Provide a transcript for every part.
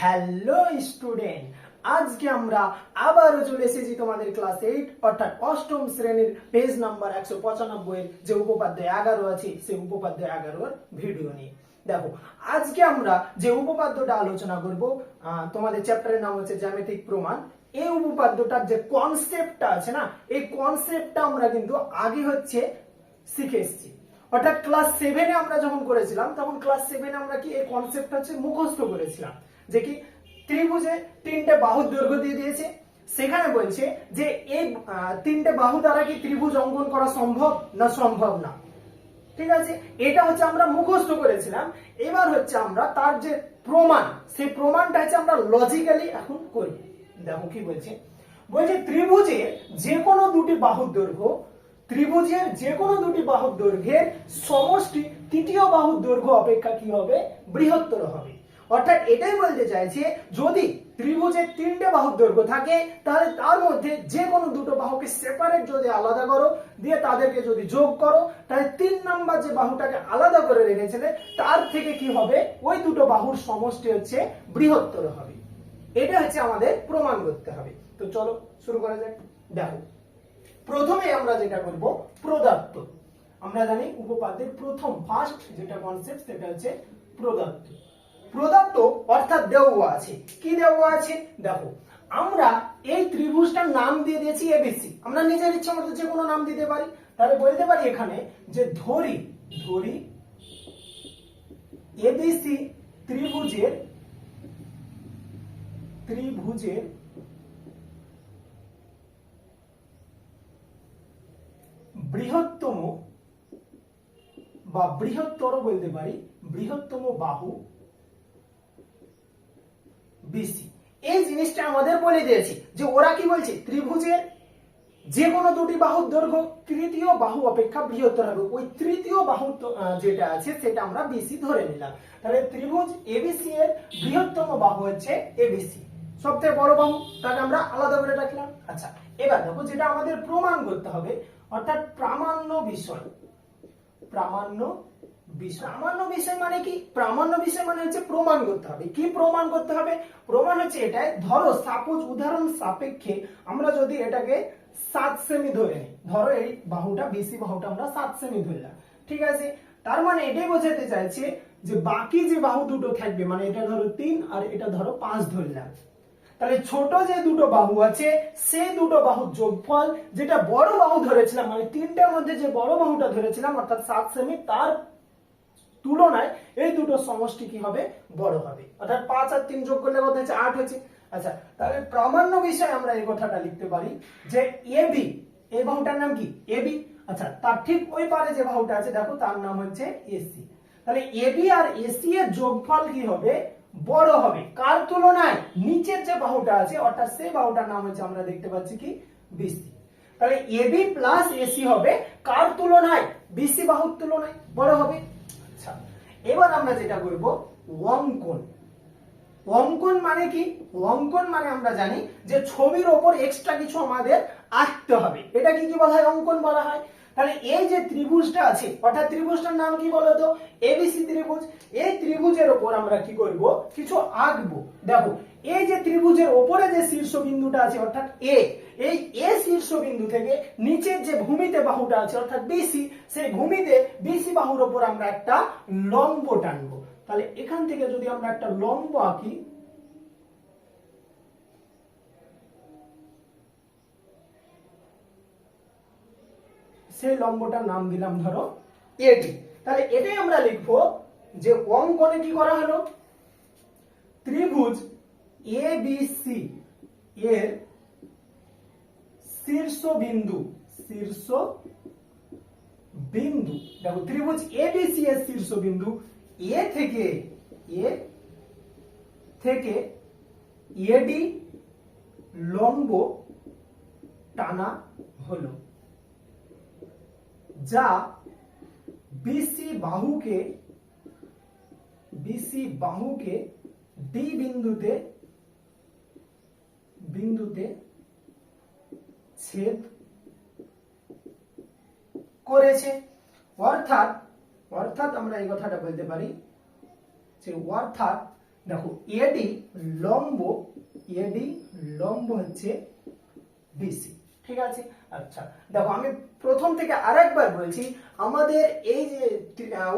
Hello student, আজকে আমরা আবারও চলে এসেছি তোমাদের ক্লাস এইট, অর্থাৎ অষ্টম শ্রেণির পেজ নাম্বার একশো পঁচানব্বই যে উপপাদ্যায় এগারো আছে, সেই উপপাদ্যায় এগারোর ভিডিও নিয়ে। দেখো, আজকে আমরা যে উপপাদ্যটা আলোচনা করব তোমাদের চ্যাপ্টারের নাম হচ্ছে জ্যামিতিক প্রমাণ। এই উপপাদ্যটার যে কনসেপ্টটা আছে না, এই কনসেপ্টটা আমরা কিন্তু আগে হচ্ছে শিখে এসেছি। অর্থাৎ ক্লাস সেভেনে আমরা যখন করেছিলাম, তখন ক্লাস সেভেনে আমরা কি এই কনসেপ্ট হচ্ছে মুখস্থ করেছিলাম। যে কি ত্রিভুজে তিনটে বাহুর দৈর্ঘ্য দিয়ে দিয়েছে। সেখানে বলছে যে এই তিনটে বাহু দ্বারা কি ত্রিভুজ অঙ্কন করা সম্ভব না সম্ভব না? ঠিক আছে? এটা হচ্ছে আমরা মুখস্থ করেছিলাম। এবার হচ্ছে আমরা তার যে প্রমাণ, সেই প্রমাণটা হচ্ছে আমরা লজিক্যালি এখন করি। দেখো কি বলছে? বলছে ত্রিভুজের যে কোনো দুটি বাহুর দৈর্ঘ্য, ত্রিভুজের যে কোনো দুটি বাহুর দৈর্ঘ্যের সমষ্টি তৃতীয় বাহুর দৈর্ঘ্য অপেক্ষা কি হবে? বৃহত্তর হবে। অর্থাৎ এটাই বলতে চাইছে, যদি ত্রিভুজের তিনটে বাহুর দৈর্ঘ্য থাকে, তাহলে তার মধ্যে যে কোনো দুটো বাহুকে সেপারেট যদি আলাদা করো, দিয়ে তাদেরকে যদি যোগ করো, তাহলে তিন নাম্বার যে বাহুটাকে আলাদা করে রেখেছিলে, তার থেকে কি হবে? ওই দুটো বাহুর সমষ্টি হচ্ছে বৃহত্তর হবে। এটা হচ্ছে আমাদের প্রমাণ করতে হবে। তো চলো, শুরু করা যাক। দেখো, প্রথমে আমরা যেটা করব, প্রদত্ত। আমরা জানি উপপাদ্যের প্রথম ফার্স্ট যেটা কনসেপ্ট সেটা হচ্ছে প্রদত্ত। প্রদত্ত অর্থাৎ দেওয়া আছে। কি দেওয়া আছে? দেখো, আমরা এই ত্রিভুজটার নাম দিয়ে দিয়েছি এবিসি আমরা নিজের ইচ্ছা মতো যে কোনো নাম দিতে পারি। তাহলে বলতে পারি এখানে যে ধরি ধরি এবিসি ত্রিভুজের ত্রিভুজের বৃহত্তম বা বৃহত্তর বলতে পারি, বৃহত্তম বাহু বিসি এই জিনিসটা আমাদের বলে দিয়েছে যে ওরা কি বলছে? ত্রিভুজের যে কোনো দুটি বাহুর দৈর্ঘ্য, তৃতীয় বাহু অপেক্ষা বৃহত্তর হবে। ওই তৃতীয় বাহু যেটা আছে, সেটা আমরা বিসি ধরে নিলাম। তাহলে ত্রিভুজ এবিসি এর বৃহত্তম বাহু হচ্ছে এবিসি সবথেকে বড় বাহু, তাকে আমরা আলাদা করে রাখলাম। আচ্ছা এবার দেখো যেটা আমাদের প্রমাণ করতে হবে, অর্থাৎ প্রামাণ্য বিষয়। প্রামাণ্য প্রামাণ্য বিষয় মানে কি? প্রামাণ্য বিষয় মানে হচ্ছে প্রমাণ করতে হবে। কি প্রমাণ করতে হবে? প্রমাণ হচ্ছে এটাই। ধরো সাপোজ উদাহরণ সাপেক্ষে আমরা যদি এটাকে সাত সেমি ধরে ধরো, এই বাহুটা বিসি বাহুটা আমরা সাত সেমি ধরলাম। ঠিক আছে? তার মানে এটাই বোঝাতে চাইছে যে বাকি যে বাহু দুটো থাকবে মানে এটা ধরো তিন আর এটা ধরো পাঁচ ধরলাম। তাহলে ছোট যে দুটো বাহু আছে, সেই দুটো বাহুর যোগফল, যেটা বড় বাহু ধরেছিলাম মানে তিনটার মধ্যে যে বড় বাহুটা ধরেছিলাম, অর্থাৎ সাত সেমি তার তুলনায় এই দুটো সমষ্টি কি হবে? বড় হবে। অর্থাৎ পাঁচ আর তিন যোগ করলে কত হচ্ছে আট হচ্ছে আচ্ছা তাহলে প্রামাণ্য বিষয়ে আমরা এই কথাটা লিখতে পারি যে এবি এই বাহুটার নাম কি? এবি আচ্ছা তার ঠিক ওই পারে যে বাহুটা আছে, দেখো তার নাম হচ্ছে এসি তাহলে এবি আর এসি এর যোগফল কি হবে? বড় হবে। কার তুলনায়? নিচের যে বাহুটা আছে, অর্থাৎ সেই বাহুটার নাম হচ্ছে আমরা দেখতে পাচ্ছি কি? বিসি তাহলে এবি প্লাস এসি হবে কার তুলনায়? বিসি বাহুর তুলনায় বড় হবে। আচ্ছা এবার আমরা যেটা করব, অঙ্কন। অঙ্কন মানে কি? অঙ্কন মানে আমরা জানি যে ছবির ওপর এক্সট্রা কিছু আমাদের আঁকতে হবে। এটা কি কি বলা হয়? অঙ্কন বলা হয়। তাহলে এই যে ত্রিভুজটা আছে, অর্থাৎ ত্রিভুজটার নাম কি বলতো এবিসি ত্রিভুজ। এই ত্রিভুজের ওপর আমরা কি করব? কিছু আঁকবো। দেখো, এই যে ত্রিভুজের ওপরে যে শীর্ষবিন্দুটা আছে, অর্থাৎ এ এই এ শীর্ষবিন্দু থেকে নিচের যে ভূমিতে বাহুটা আছে, অর্থাৎ বিসি সেই ভূমিতে বিসি বাহুর ওপর আমরা একটা লম্ব টানবো। তাহলে এখান থেকে যদি আমরা একটা লম্ব আঁকি, সেই লম্বটার নাম দিলাম ধরো এটি তাহলে এটাই আমরা লিখব যে অঙ্কনে কি করা হলো? ত্রিভুজ এ বি সি এর শীর্ষবিন্দু শীর্ষ বিন্দু দেখো, ত্রিভুজ এবিসি এর শীর্ষবিন্দু। এ থেকে এ থেকে এডি লম্ব টানা হলো, যা বিসি বাহুকে বিসি বাহুকে ডি বিন্দুতে বিন্দুতে ছেদ করেছে। অর্থাৎ অর্থাৎ আমরা এই কথাটা বলতে পারি যে অর্থাৎ, দেখো এডি লম্ব এডি লম্ব হচ্ছে বিসি ঠিক আছে? আচ্ছা দেখো, আমি প্রথম থেকে আরেকবার বলছি, আমাদের এই যে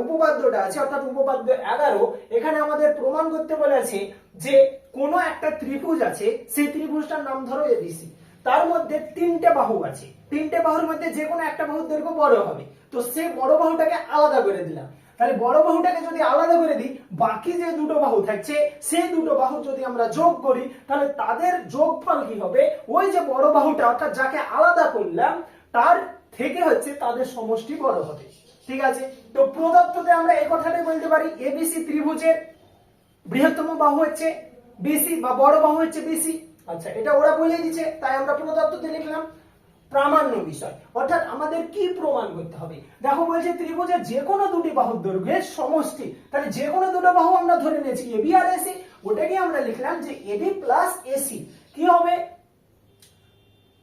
উপপাদ্যটা আছে, অর্থাৎ উপপাদ্য এগারো, এখানে আমাদের প্রমাণ করতে বলেছে যে কোনো একটা ত্রিভুজ আছে, সেই ত্রিভুজটার নাম ধরো এবিসি তার মধ্যে তিনটে বাহু আছে। তিনটে বাহুর মধ্যে যে কোনো একটা বাহুর দৈর্ঘ্য বড় হবে। তো সেই বড় বাহুটাকে আলাদা করে দিলাম। তাহলে বড় বাহুটাকে যদি আলাদা করে দিই, বাকি যে দুটো বাহু থাকছে, সেই দুটো বাহু যদি আমরা যোগ করি, তাহলে তাদের যোগফল কি হবে? ওই যে বড় বাহুটা, অর্থাৎ যাকে আলাদা করলাম, তার থেকে হচ্ছে তাদের সমষ্টি বড় হবে। ঠিক আছে? তো প্রদত্ততে আমরা এই কথাটাই বলতে পারি এবিসি ত্রিভুজের বৃহত্তম বাহু হচ্ছে বিসি বা বড় বাহু হচ্ছে বিসি আচ্ছা এটা ওরা বলে দিচ্ছে তাই আমরা প্রদত্ততে লিখলাম প্রামাণ্য বিষয়। অর্থাৎ আমাদের কি প্রমাণ করতে হবে? দেখো, বলছে ত্রিভুজের যে কোনো দুটি বাহুর দৈর্ঘ্যের সমষ্টি। তাহলে যে কোনো দুটো বাহু আমরা ধরে নিয়েছি এবি আর এসি ওটাকে আমরা লিখলাম যে এবি প্লাস এসি কি হবে?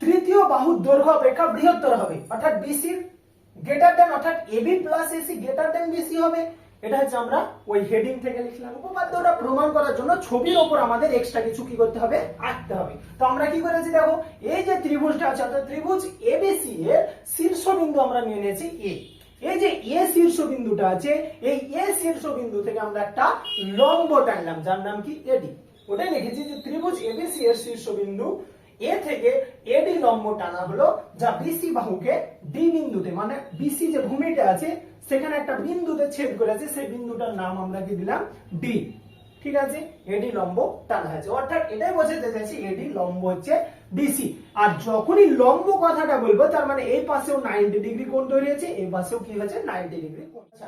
তৃতীয় বাহুর দৈর্ঘ্য অপেক্ষা বৃহত্তর হবে। অর্থাৎ বিসির গ্রেটার দেন অর্থাৎ AB plus AC greater than BC হবে। এটা হচ্ছে আমরা ওই হেডিং থেকে লিখলাম। উপপাদ্যটা প্রমাণ করার জন্য ছবির ওপর আমাদের এক্সট্রা কিছু কি করতে হবে? আঁকতে হবে। তো আমরা কি করেছি দেখো, এই যে ত্রিভুজটা আছে, অর্থাৎ ত্রিভুজ এবিসি এর শীর্ষবিন্দু আমরা নিয়ে নিয়েছি এ এই যে এ শীর্ষবিন্দুটা আছে, এই এ শীর্ষবিন্দু থেকে আমরা একটা লম্ব টানলাম যার নাম কি? এডি ওটাই লিখেছি যে ত্রিভুজ এবিসি এর শীর্ষবিন্দু এ থেকে এডি লম্ব টানা হলো, যা বিসি বাহুকে ডি বিন্দুতে মানে বিসি যে ভূমিটা আছে সেখানে একটা বিন্দুতে ছেদ করেছে সেই বিন্দুটার নাম আমরা কি দিলাম? ডি ঠিক আছে? এডি লম্ব টানা হয়েছে। অর্থাৎ এটাই বোঝাতে চাইছি এডি লম্ব হচ্ছে বিসি আর যখনই লম্ব কথাটা বলব তার মানে এই পাশেও 90 ডিগ্রি কোণ তৈরি হয়েছে এই পাশেও কি হয়েছে? 90 ডিগ্রি আচ্ছা,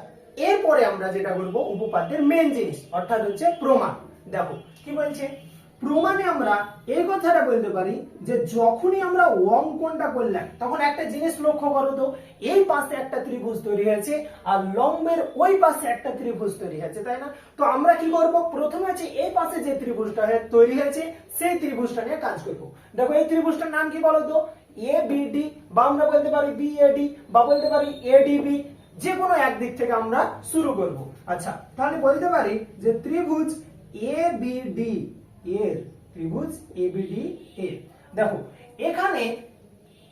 এরপরে আমরা যেটা বলব উপপাদ্যের মেন জিনিস অর্থাৎ হচ্ছে প্রমাণ। দেখো কি বলছে? প্রমাণে আমরা এই কথাটা বলতে পারি যে যখনই আমরা অঙ্কনটা করলাম, তখন একটা জিনিস লক্ষ্য করো তো, এই পাশে একটা ত্রিভুজ তৈরি হয়েছে আর লম্বের ওই পাশে একটা ত্রিভুজ তৈরি হয়েছে, তাই না? তো আমরা কি করব? প্রথমে হচ্ছে এই পাশে যে ত্রিভুজটা তৈরি হয়েছে, সেই ত্রিভুজটা নিয়ে কাজ করব। দেখো এই ত্রিভুজটার নাম কি বলো তো? এ বিডি বা আমরা বলতে পারি বি বিএডি বা বলতে পারি এডিবি যে কোনো একদিক থেকে আমরা শুরু করব। আচ্ছা তাহলে বলতে পারি যে ত্রিভুজ এ বিডি এর ত্রিভুজ এবিডি এর দেখো এখানে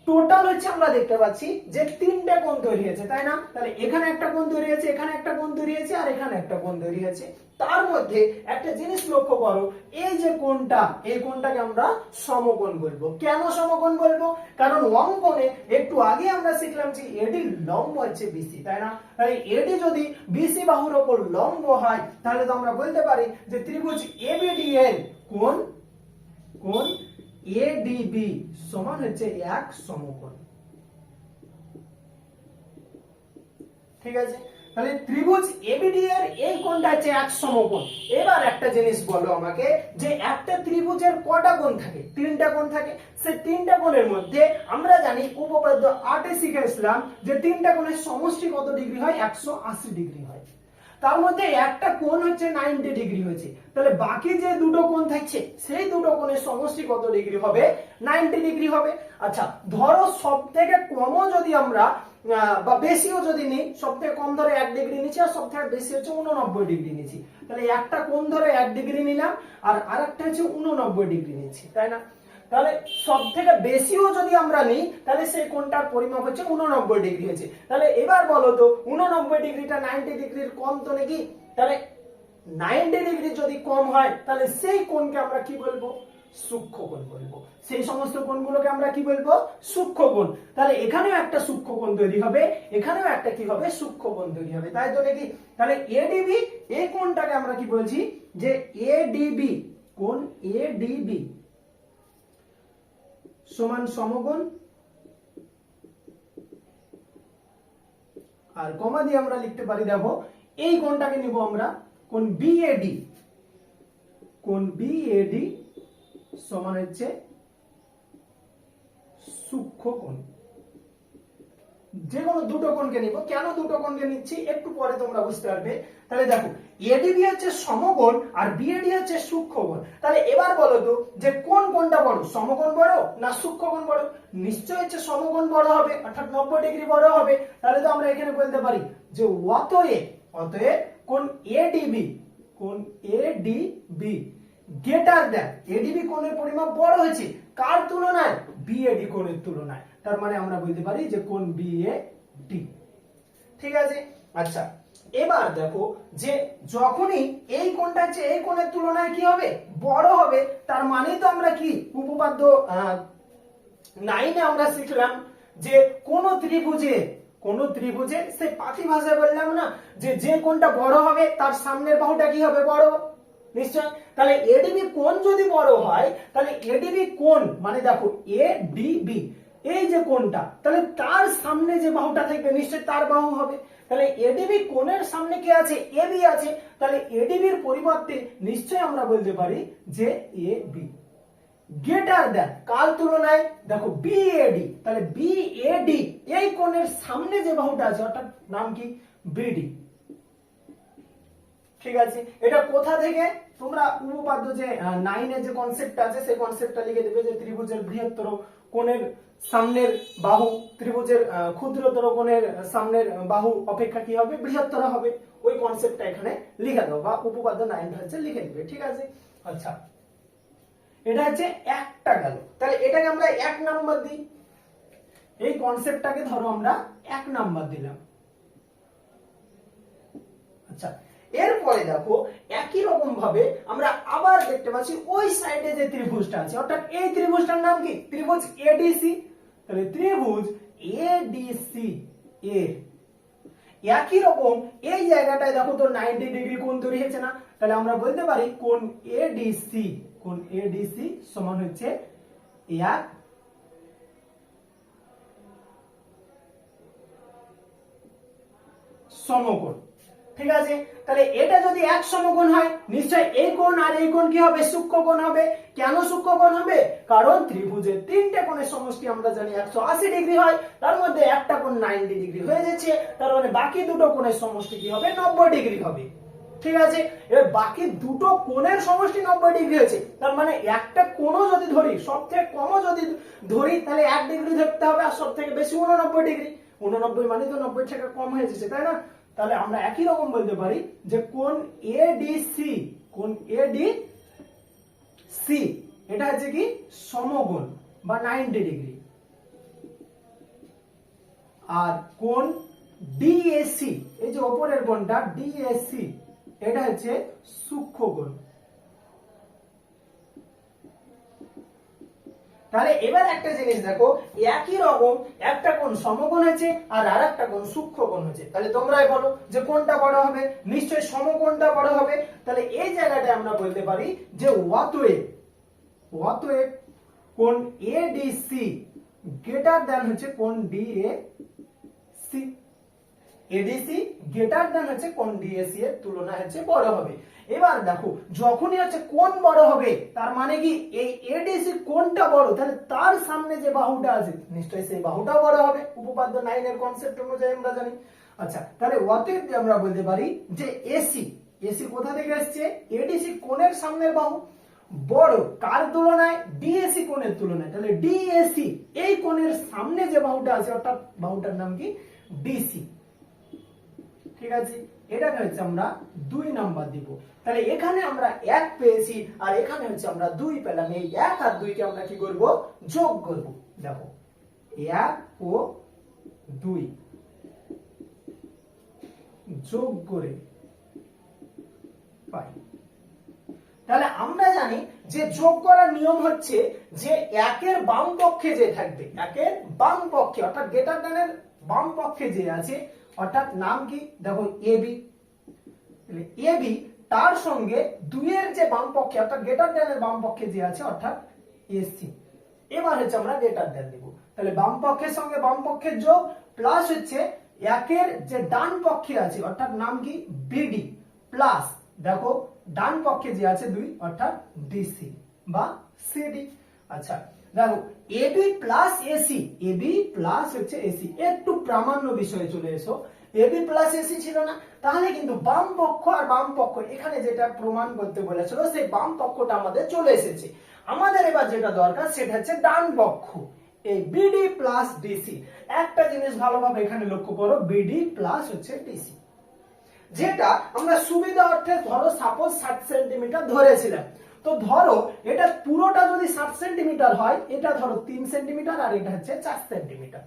টোটাল হচ্ছে আমরা দেখতে পাচ্ছি যে তিনটা কোণ তৈরি হয়েছে, তাই না? তাহলে এখানে একটা কোণ তৈরি হয়েছে, এখানে একটা কোণ তৈরি হয়েছে, আর এখানে একটা কোণ তৈরি হয়েছে। তার মধ্যে একটা জিনিস লক্ষ্য করো, এই যে কোণটা, এই কোণটাকে আমরা সমকোণ বলব। কেন সমকোণ বলব? কারণ অঙ্কনে একটু আগে আমরা শিখলাম যে এডি লম্ব হচ্ছে বিসি তাই না? তাই এডি যদি বিসি বাহুর ওপর লম্ব হয়, তাহলে তো আমরা বলতে পারি যে ত্রিভুজ এবিডি এর কোণ কোণ এডিবি সমান হচ্ছে এক সমকোণ। ঠিক আছে? তাহলে ত্রিভুজ এবিডি এর এই কোণটা হচ্ছে এক সমকোণ। এবার একটা জিনিস বলো আমাকে, যে একটা ত্রিভুজের কটা কোণ থাকে? তিনটা কোণ থাকে। সে তিনটা কোণের মধ্যে আমরা জানি উপপাদ্য আটে শিখেছিলাম যে তিনটা কোণের সমষ্টি কত ডিগ্রি হয়? একশো আশি ডিগ্রি হয়। তার মধ্যে একটা কোণ হচ্ছে 90 ডিগ্রি হয়েছে। তাহলে বাকি যে দুটো কোণ থাকছে, সেই দুটো কোণের সমষ্টি কত ডিগ্রি হবে? 90 ডিগ্রি হবে। আচ্ছা ধরো সব থেকে কমও যদি আমরা বা বেশিও যদি নিই সব থেকে কম ধরে এক ডিগ্রি নিচ্ছি, আর সব থেকে বেশি হচ্ছে উননব্বই ডিগ্রি নিচ্ছি। তাহলে একটা কোণ ধরে এক ডিগ্রি নিলাম, আর আরেকটা হচ্ছে উননব্বই ডিগ্রি নিচ্ছি, তাই না? তাহলে সব থেকে বেশিও যদি আমরা নিই, তাহলে সেই কোণটার পরিমাপ হচ্ছে উননব্বই ডিগ্রি হচ্ছে তাহলে এবার বলো তো, উননব্বই ডিগ্রিটা নাইনটি ডিগ্রির কম তো নাকি? তাহলে নাইনটি ডিগ্রি যদি কম হয়, তাহলে সেই কোণকে আমরা কি বলব? সূক্ষ্ম কোণ বলব। সেই সমস্ত কোণগুলোকে আমরা কি বলব? সূক্ষ্ম কোণ। তাহলে এখানেও একটা সূক্ষ্ম কোণ তৈরি হবে, এখানেও একটা কি হবে? সূক্ষ্ম কোণ তৈরি হবে। তাই তো নাকি? তাহলে এডিবি এই কোণটাকে আমরা কি বলছি? যে এডিবি কোণ এডিবি সমান সমকোণ আর কমা দিয়ে আমরা লিখতে পারি, দেখো, এই কোণটাকে নিব আমরা কোণ বিএডি কোণ বিএডি সমান হচ্ছে সূক্ষ্ম যে কোনো দুটো কোণকে নিব। কেন দুটো কোণকে নিচ্ছি? একটু পরে তোমরা বুঝতে পারবে। তাহলে দেখো এডিবি হচ্ছে সমকোণ আর বিএডি হচ্ছে সূক্ষ্মকোণ। তাহলে এবার বলো তো যে কোন কোণটা বড়? সমকোণ বড় না সূক্ষ্মকোণ বড়? নিশ্চয় হচ্ছে সমকোণ বড় হবে, অর্থাৎ নব্বই ডিগ্রি বড় হবে। তাহলে তো আমরা এখানে বলতে পারি যে অতএব অতএব কোন এডিবি কোন A D B greater than ADB কোণের পরিমাপ বড় হয়েছে। কার তুলনায়? বিএডি কোণের তুলনায়। তার মানে আমরা বলতে পারি যে কোন বিএডি ঠিক আছে? আচ্ছা এবার দেখো যে যখনই এই কোণটা হচ্ছে এই কোণের তুলনায় কি হবে? বড় হবে। তার মানে তো আমরা কি? উপপাদ্য নাইনে আমরা শিখলাম যে কোন ত্রিভুজে কোন ত্রিভুজে সে পাতি ভাষায় বললাম না? যে যে কোনটা বড় হবে, তার সামনের বাহুটা কি হবে বড়? নিশ্চয়? তাহলে এডিবি কোণ যদি বড় হয়, তাহলে এডিবি কোণ মানে দেখো এ ডিবি এই যে কোণটা, তাহলে তার সামনে যে বাহুটা থাকবে নিশ্চয় তার বাহু হবে। তাহলে এডিবি কোণের সামনে কি আছে? এবি আছে। তাহলে এডিবির পরিবর্তে নিশ্চয় আমরা বলতে পারি যে এ বি গ্রেটার দেন কার তুলনায়? দেখো বিএডি তাহলে বিএডি এই কোণের সামনে যে বাহুটা আছে, অর্থাৎ নাম কি? বিডি ঠিক আছে? এটা কোথা থেকে? তোমরা উপপাদ্য যে নাইনের যে কনসেপ্টটা আছে, সেই কনসেপ্টটা লিখে দেবে যে ত্রিভুজের বৃহত্তর কোণের সামনের বাহু ত্রিভুজের ক্ষুদ্রতর কোণের সামনের বাহু অপেক্ষা কি হবে? বৃহত্তর হবে। ওই কনসেপ্টটা এখানে লিখে দাও বা উপপাদ্য নাইনটা হচ্ছে লিখে দিবে, ঠিক আছে? আচ্ছা। এটা হচ্ছে একটা গেল। তাহলে এটাকে আমরা এক নাম্বার দিই। এই কনসেপ্টটাকে ধরো আমরা এক নাম্বার দিলাম। আচ্ছা। এরপরে দেখো, একই রকম ভাবে আমরা আবার দেখতে পাচ্ছি ওই সাইডে যে ত্রিভুজটা আছে, অর্থাৎ এই ত্রিভুজটার নাম কি? ত্রিভুজ এডিসি তাহলে ত্রিভুজ এডিসি এ একই রকম, এই জায়গাটায় দেখো তো 90 ডিগ্রি কোণ তৈরি হয়েছে না? তাহলে আমরা বলতে পারি কোণ এডিসি কোণ এডিসি সমান হচ্ছে সমকোণ। ঠিক আছে? তাহলে এটা যদি এক সমকোণ হয়, নিশ্চয় এই কোণ আর এই কোণ কি হবে? সূক্ষ্ম কোণ হবে। কেন সূক্ষ্ম কোণ হবে? কারণ ত্রিভুজের তিনটে কোণের সমষ্টি আমরা জানি একশো আশি ডিগ্রি হয়। তার মধ্যে একটা কোণ নাইনটি ডিগ্রি হয়ে যাচ্ছে। তার মানে বাকি দুটো কোণের সমষ্টি কি হবে? নব্বই ডিগ্রি হবে। ঠিক আছে? এবার বাকি দুটো কোণের সমষ্টি নব্বই ডিগ্রি হয়েছে। তার মানে একটা কোণও যদি ধরি সব থেকে কমও যদি ধরি, তাহলে এক ডিগ্রি ধরতে হবে আর সব থেকে বেশি উননব্বই ডিগ্রি। উননব্বই মানে তো নব্বই টাকা কম হয়ে যাচ্ছে, তাই না? তাহলে আমরা একই রকম বলতে পারি যে কোন এডিসি কোন এডি সি এটা হচ্ছে কি সমগুণ বা নাইনটি ডিগ্রি আর কোন ডিএসি এই যে ওপরের কোণটা ডিএসি এটা হচ্ছে সূক্ষ্ম তাহলে এবার একটা জিনিস দেখো, একই রকম একটা কোণ সমকোণ আছে আর আর একটা কোণ সূক্ষ্ম কোণ হচ্ছে তাহলে তোমরাই বলো যে কোনটা বড় হবে? নিশ্চয়ই সমকোণটা বড় হবে। তাহলে এই জায়গাটায় আমরা বলতে পারি যে অতএব অতএব কোণ এডিসি গ্রেটার দ্যান হচ্ছে কোণ ডিএসি এডিসি গ্রেটার দ্যান হচ্ছে কোন ডিএসি এর তুলনা হচ্ছে বড় হবে। এবার দেখো, যখনই হচ্ছে কোন বড় হবে, তার মানে কি এই এডিসি কোনটা বড়? তাহলে তার সামনে যে বাহুটা আছে, নিশ্চয়ই সেই বাহুটাও বড় হবে। উপপাদ্য নাইন এর কনসেপ্ট অনুযায়ী আমরা জানি। আচ্ছা তাহলে অতএব আমরা বলতে পারি যে এসি এসি কোথা থেকে এসছে? এডিসি কোণের সামনের বাহু। বড় কার তুলনায়? ডিএসি কোণের তুলনায়। তাহলে ডিএসি এই কোণের সামনে যে বাহুটা আছে, অর্থাৎ বাহুটার নাম কি? ডিসি ঠিক আছে? এটাকে হচ্ছে আমরা দুই নাম্বার দিব। তাহলে এখানে আমরা এক পেয়েছি আর এখানে হচ্ছে আমরা দুই পেলাম। এই এক আর দুইকে আমরা কি করব? যোগ করব। দেখো, এক ও দুই। যোগ করে পাই। তাহলে আমরা জানি যে যোগ করার নিয়ম হচ্ছে যে একের বাম পক্ষে যে থাকবে, একের বাম পক্ষে, অর্থাৎ গ্রেটার দ্যানের বাম পক্ষে যে আছে অর্থাৎ নাম কি? দেখো এবি এবি তার সঙ্গে দুইয়ের যে বাম পক্ষে, অর্থাৎ গ্রেটার দ্যানের বাম পক্ষে যে আছে, অর্থাৎ এসি এবার হচ্ছে আমরা গ্রেটার দ্যান দেব। তাহলে বাম পক্ষের সঙ্গে বাম পক্ষের যোগ প্লাস হচ্ছে একের যে ডান পক্ষে আছে, অর্থাৎ নাম কি? বিডি প্লাস দেখো, ডান পক্ষে যে আছে দুই, অর্থাৎ ডিসি বা সিডি আচ্ছা দেখো AB plus AC AB plus হচ্ছে এসি একটু প্রামাণ্য বিষয়ে চলে এসো। এবি প্লাস এসি ছিল না, তাহলে কিন্তু বাম পক্ষ আর বাম পক্ষ, এখানে যেটা প্রমাণ করতে বলেছিল, সেই বাম পক্ষটা আমাদের চলে এসেছে। আমাদের এবার যেটা দরকার, সেটা হচ্ছে ডান পক্ষ, এই বিডি প্লাস ডিসি একটা জিনিস ভালোভাবে এখানে লক্ষ্য করো বিডি প্লাস হচ্ছে ডিসি যেটা আমরা সুবিধা অর্থে ধরো সাপোজ ষাট সেন্টিমিটার ধরেছিলাম। তো ধরো, এটা পুরোটা যদি ষাট সেন্টিমিটার হয়, এটা ধরো তিন সেন্টিমিটার আর এটা হচ্ছে চার সেন্টিমিটার।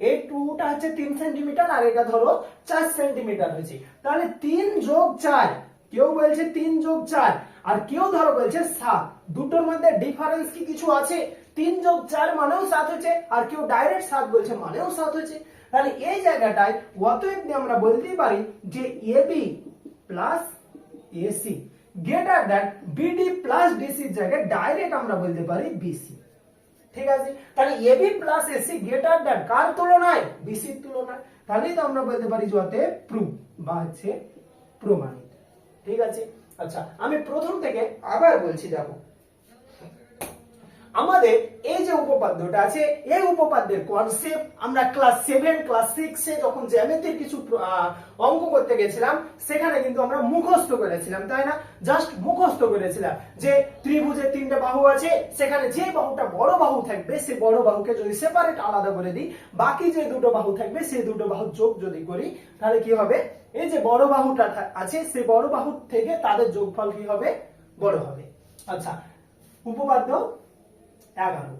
এই টুটা হচ্ছে তিন সেন্টিমিটার আর এটা ধরো চার সেন্টিমিটার হয়েছে। তাহলে তিন যোগ চার, কেউ বলছে তিন যোগ চার, আর কেউ ধরো বলছে সাত। দুটোর মধ্যে ডিফারেন্স কি কিছু আছে? তিন যোগ চার মানেও সাত হচ্ছে আর কেউ ডাইরেক্ট সাত বলছে মানেও সাত হচ্ছে তাহলে এই জায়গাটায়, অতএব আমরা বলতেই পারি যে AB plus AC greater than BD plus ডিসির জায়গায় ডাইরেক্ট আমরা বলতে পারি বিসি। ঠিক আছে? তাহলে AB plus AC greater than কার তুলনায়? বিসির তুলনায়। তাহলেই তো আমরা বলতে পারি যাতে প্রুফ বা হচ্ছে প্রমাণিত। ঠিক আছে? আচ্ছা আমি প্রথম থেকে আবার বলছি, দেখো। আমাদের এই যে উপপাদ্যটা আছে, এই উপপাদ্যের কনসেপ্ট আমরা ক্লাস সেভেন ক্লাস সিক্সে যখন জ্যামিতির কিছু অঙ্ক করতে গেছিলাম, সেখানে কিন্তু আমরা মুখস্থ করেছিলাম, তাই না? জাস্ট মুখস্থ করেছিলাম যে ত্রিভুজের তিনটে বাহু আছে, সেখানে যে বাহুটা বড় বাহু থাকবে, সে বড় বাহুকে যদি সেপারেট আলাদা করে দিই, বাকি যে দুটো বাহু থাকবে সেই দুটো বাহু যোগ যদি করি, তাহলে কি হবে? এই যে বড় বাহুটা আছে সেই বড় বাহু থেকে তাদের যোগফল কি হবে? বড় হবে। আচ্ছা উপপাদ্য এগারো।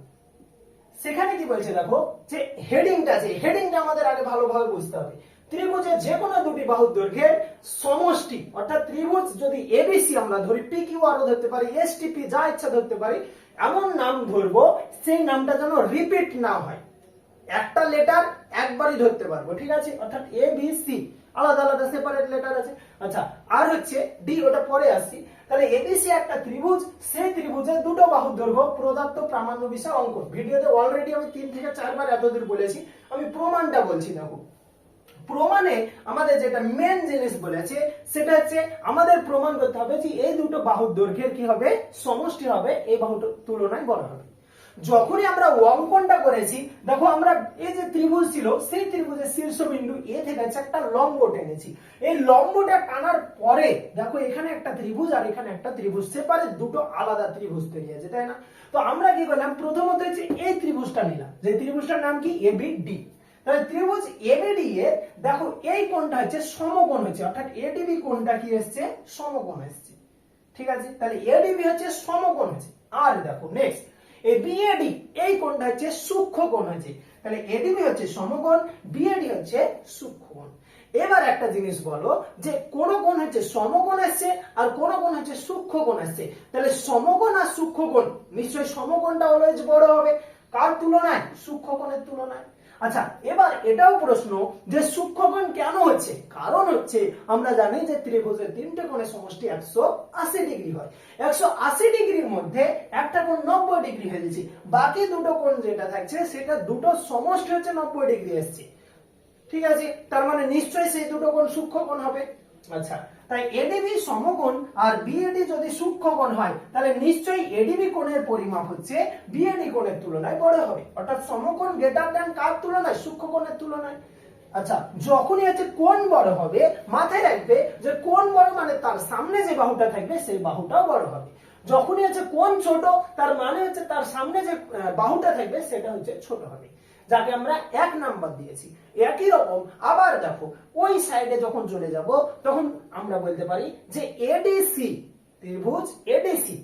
সেখানে কি বলছে দেখো? যে হেডিংটা আছে হেডিংটা আমাদের আগে ভালোভাবে বুঝতে হবে। ত্রিভুজের যে কোনো দুটি বাহুর দৈর্ঘ্যের সমষ্টি, অর্থাৎ ত্রিভুজ যদি এবিসি আমরা ধরি পি কিউ আরও ধরতে পারি এস টিপি যা ইচ্ছা ধরতে পারি, এমন নাম ধরবো, সেই নামটা যেন রিপিট না হয়। একটা লেটার একবারই ধরতে পারব, ঠিক আছে? অর্থাৎ এ বি সি আলাদা আলাদা সেপারেট লেটার আছে। আচ্ছা আর হচ্ছে ডি ওটা পরে আসছি। তাহলে এবিসি একটা ত্রিভুজ, সেই ত্রিভুজের দুটো বাহুর দৈর্ঘ্য, প্রদত্ত প্রামাণ্য বিষয় অঙ্কন ভিডিওতে অলরেডি আমি তিন থেকে চারবার এতদূর বলেছি, আমি প্রমাণটা বলছি, দেখো। প্রমাণে আমাদের যেটা মেন জিনিস বলেছে, সেটা হচ্ছে আমাদের প্রমাণ করতে হবে যে এই দুটো বাহুর দৈর্ঘ্যের কি হবে? সমষ্টি হবে। এই বাহুটার তুলনায় বড় হবে। যখনই আমরা অঙ্কনটা করেছি, দেখো আমরা এই যে ত্রিভুজ ছিল, সেই ত্রিভুজের শীর্ষবিন্দু এ থেকে একটা লম্ব টেনেছি। এই লম্বটা টানার পরে, দেখো এখানে একটা ত্রিভুজ আর এখানে একটা ত্রিভুজ, সেপারে দুটো আলাদা ত্রিভুজ তৈরি আছে তাই না? তো আমরা কি করলাম? প্রথমত হচ্ছে এই ত্রিভুজটা নিলাম। যে ত্রিভুজটার নাম কি? এবিডি তাহলে ত্রিভুজ এবিডি এর দেখো এই কোণটা হচ্ছে সমকোণ হচ্ছে, অর্থাৎ এডিবি কোণটা কি এসছে? সমকোণ এসছে। ঠিক আছে? তাহলে এডিবি হচ্ছে সমকোণ হচ্ছে। আর দেখো নেক্সট এই বিএডি এই কোণটা হচ্ছে সূক্ষ্ম কোণ হয়েছে। তাহলে এডিবি হচ্ছে সমকোণ বিএডি হচ্ছে সূক্ষ্ম কোণ। এবার একটা জিনিস বলো যে কোন কোণ হচ্ছে সমকোণ আসছে আর কোন কোণ হচ্ছে সূক্ষ্ম কোণ আসছে। তাহলে সমকোণ আর সূক্ষ্ম কোণ, নিশ্চয়ই সমকোণটা অলওয়েজ বড় হবে। কার তুলনায়? সূক্ষ্ম কোণের তুলনায়। আচ্ছা এবার এটাও প্রশ্ন যে সূক্ষ্মকোণ কেন হচ্ছে? কারণ হচ্ছে, আমরা জানি যে ত্রিভুজের তিনটে কোণের সমষ্টি একশো আশি ডিগ্রি হয়। একশো আশি ডিগ্রির মধ্যে একটা কোণ নব্বই ডিগ্রি হয়ে যাচ্ছে বাকি দুটো কোণ যেটা থাকছে, সেটা দুটো সমষ্টি হচ্ছে নব্বই ডিগ্রি এসছে ঠিক আছে? তার মানে নিশ্চয়ই সেই দুটো কোণ সূক্ষ্মকোণ হবে। আচ্ছা তাই এডিবি সমকোণ আর বিএডি যদি সূক্ষ্মকোণ হয়, তাহলে নিশ্চয়ই এডিবি কোণের পরিমাপ হচ্ছে বিএডি কোণের তুলনায় বড় হবে। অর্থাৎ সমকোণ গ্রেটার দ্যান কার তুলনায়? সূক্ষ্মকোণের তুলনায়। আচ্ছা যখনই হচ্ছে কোন বড় হবে, মাথায় রাখবে যে কোন বড় মানে তার সামনে যে বাহুটা থাকবে, সেই বাহুটাও বড় হবে। যখনই হচ্ছে কোন ছোট, তার মানে হচ্ছে তার সামনে যে বাহুটা থাকবে, সেটা হচ্ছে ছোট হবে। যাকে আমরা এক নাম্বার দিয়েছি। একই রকম, আবার দেখো, ওই সাইডে যখন চলে যাব, তখন আমরা বলতে পারি যে এডিসি ত্রিভুজ এডিসি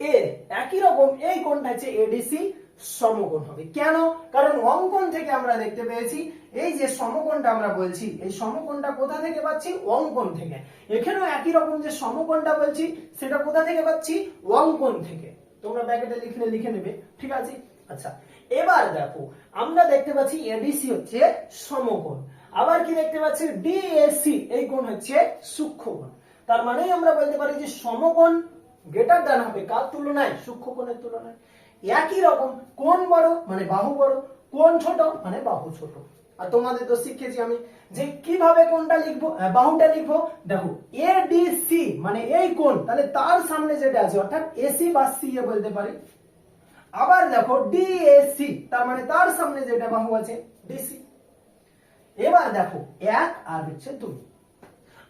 এ একই রকম, এই কোণটা হচ্ছে এডিসি সমকোণ হবে। কেন? কারণ অঙ্কন থেকে আমরা দেখতে পেয়েছি, এই যে সমকোণটা আমরা বলছি, এই সমকোণটা কোথা থেকে পাচ্ছি? অঙ্কন থেকে। এখানেও একই রকম যে সমকোণটা বলছি, সেটা কোথা থেকে পাচ্ছি? অঙ্কন থেকে। তোমরা ব্যাকেটে লিখলে লিখে নেবে, ঠিক আছে? আচ্ছা এবার দেখো, আমরা দেখতে পাচ্ছি এডিসি হচ্ছে সমকোণ। আবার কি দেখতে পাচ্ছি? ডিএসি এই কোণ হচ্ছে সূক্ষ্মকোণ। তার মানেই আমরা বলতে পারি যে সমকোণ গ্রেটার দ্যান হবে। কার তুলনায়? সূক্ষ্মকোণের তুলনায়। একই রকম কোন বড় মানে বাহু বড় কোন ছোট মানে বাহু ছোট। আর তোমাদের তো শিখেছি আমি যে কীভাবে কোনটা লিখব বাহুটা লিখব। দেখো এডিসি মানে এই কোণ, তাহলে তার সামনে যেটা আছে, অর্থাৎ এসি বা সি এ বলতে পারি। আবার দেখো ডিএসি তার মানে তার সামনে যেটা বাহু আছে ডিসি এবার দেখো, এক আর হচ্ছে দুই।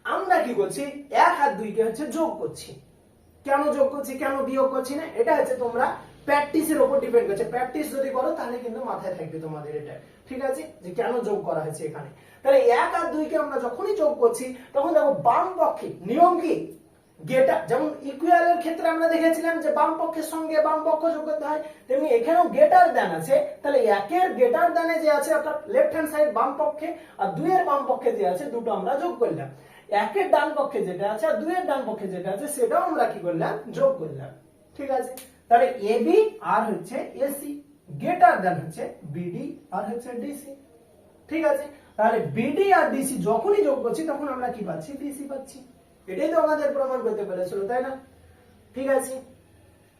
আমরা কি করছি? এক আর দুইকে হচ্ছে যোগ করছি। কেন যোগ করছি, কেন বিয়োগ করছি না? এটা হচ্ছে তোমরা প্র্যাকটিসের উপর ডিপেন্ড করছে। প্র্যাকটিস যদি করো, তাহলে কিন্তু মাথায় থাকবে তোমাদের এটা। ঠিক আছে? যে কেন যোগ করা হয়েছে এখানে। তাহলে এক আর দুইকে আমরা যখনই যোগ করছি, তখন দেখো বাম পক্ষে নিয়ম কি? গেটার যেমন ইকুয়ালের ক্ষেত্রে আমরা দেখেছিলাম যে বাম পক্ষের সঙ্গে বাম পক্ষ যোগ করতে হয়, তেমনি এখানেও গেটার আছে, তাহলে একের গেটার দানে যে আছে, অর্থাৎ লেফট হ্যান্ড সাইড বাম পক্ষে আর দুইয়ের বাম পক্ষে যে আছে, দুটো আমরা যোগ করলাম। একের ডান পক্ষে যেটা আছে আর দুইয়ের ডান পক্ষে যেটা আছে, সেটাও আমরা কি করলাম, যোগ করলাম। ঠিক আছে? তাহলে এবি আর হচ্ছে এসি গেটার দান হচ্ছে বিডি আর হচ্ছে ডিসি ঠিক আছে? তাহলে বিডি আর ডিসি যখনই যোগ করছি, তখন আমরা কি পাচ্ছি? ডিসি পাচ্ছি। এটাই তো আমাদের প্রমাণ করতে পেরেছিল, তাই না? ঠিক আছে,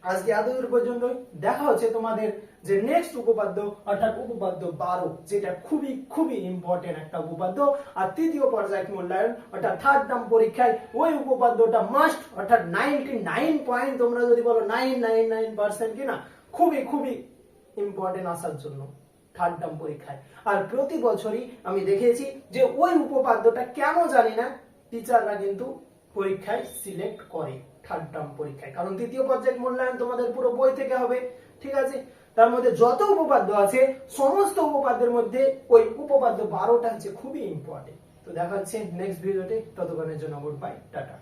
আজকে এতদূর পর্যন্ত দেখা হচ্ছে তোমাদের যে নেক্সট উপপাদ্য, অর্থাৎ উপপাদ্য বারো, যেটা খুবই খুবই ইম্পর্টেন্ট একটা উপপাদ্য। আর তৃতীয় পর্যায়িক মূল্যায়ন? অর্থাৎ থার্ড টার্ম পরীক্ষায় ওই উপপাদ্যটা মাস্ট অর্থাৎ নাইনটি নাইন পয়েন্ট তোমরা যদি বলো নাইন নাইন নাইন পার্সেন্ট কিনা, খুবই খুবই ইম্পর্টেন্ট আসার জন্য থার্ড টার্ম পরীক্ষায়। আর প্রতি বছরই আমি দেখেছি যে ওই উপপাদ্যটা কেন জানি না টিচাররা কিন্তু পরীক্ষায় সিলেক্ট করে থার্ড টার্ম পরীক্ষায়। কারণ তৃতীয় পর্যায়ের মূল্যায়ন তোমাদের পুরো বই থেকে হবে, ঠিক আছে? তার মধ্যে যত উপপাদ্য আছে, সমস্ত উপপাদ্যের মধ্যে ওই উপপাদ্য বারোটা হচ্ছে খুবই ইম্পর্টেন্ট তো দেখা হচ্ছে নেক্সট ভিডিওতে ততক্ষণের জন্য গুড বাই টাটা।